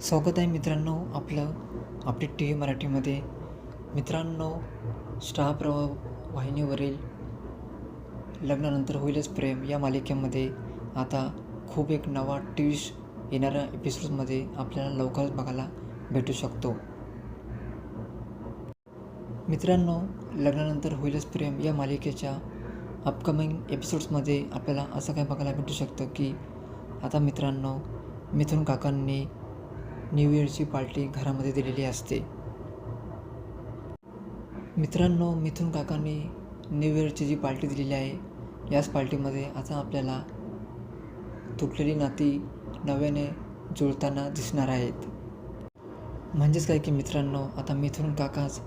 स्वागत आहे मित्रांनो आपलं अपडेट टी व्ही मराठीमध्ये. मित्रांनो स्टार प्रवाह वाहिनीवरील लग्नानंतर होईलच प्रेम या मालिकेमध्ये. आता खूप एक नवा ट्विस्ट येणाऱ्या एपिसोडमध्ये आपल्याला लवकरच बघायला भेटू शकतो. मित्रांनो लग्नानंतर होईलच प्रेम या मालिकेच्या अपकमिंग एपिसोड्समध्ये आपल्याला असं काय बघायला भेटू शकतं की आता मित्रांनो मिथुन काकांनी न्यू इयरची पार्टी घरामध्ये दिलेली असते. मित्रांनो मिथुन काकांनी न्यू इयरची जी पार्टी दिलेली आहे याच पार्टीमध्ये आता आपल्याला तुटलेली नाती नव्याने जुळताना दिसणार आहेत. म्हणजेच काय की मित्रांनो आता मिथुन काकाच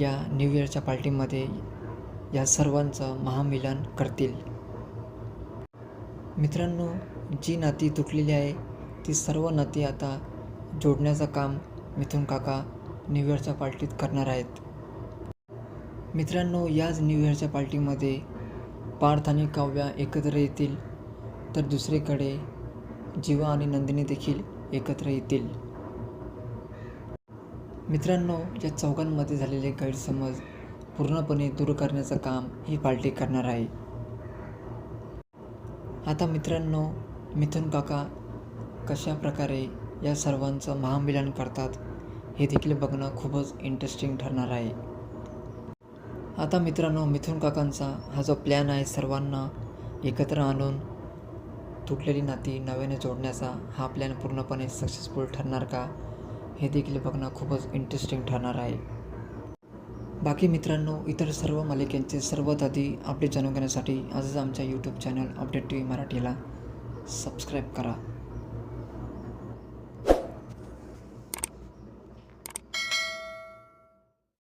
या न्यू इयरच्या पार्टीमध्ये या सर्वांचं महामिलन करतील. मित्रांनो जी नाती तुटलेली आहे ती सर्व नाती आता जोडण्याचं काम मिथुन काका न्यू इयरच्या पार्टीत करणार आहेत. मित्रांनो याच न्यू इयरच्या पार्टीमध्ये पार्थ आणि काव्या एकत्र येतील तर दुसरीकडे जीवा आणि नंदिनी देखील एकत्र येतील. मित्रांनो या चौघांमध्ये झालेले गैरसमज पूर्णपणे दूर करण्याचं काम ही पार्टी करणार आहे. आता मित्रांनो मिथुन काका कशा प्रकारे या सर्वांचं महामिलन करतात हे देखील बघणं खूपच इंटरेस्टिंग ठरणार आहे. आता मित्रांनो मिथुन काकांचा हा जो प्लॅन आहे सर्वांना एकत्र आणून तुटलेली नाती नव्याने जोडण्याचा हा प्लॅन पूर्णपणे सक्सेसफुल ठरणार का हे देखील बघणं खूपच इंटरेस्टिंग ठरणार आहे. बाकी मित्रांनो इतर सर्व मालिकांचे सर्वात आधी अपडेट जाणून घेण्यासाठी आजच आमच्या YouTube channel update T V मराठीला सबस्क्राईब करा.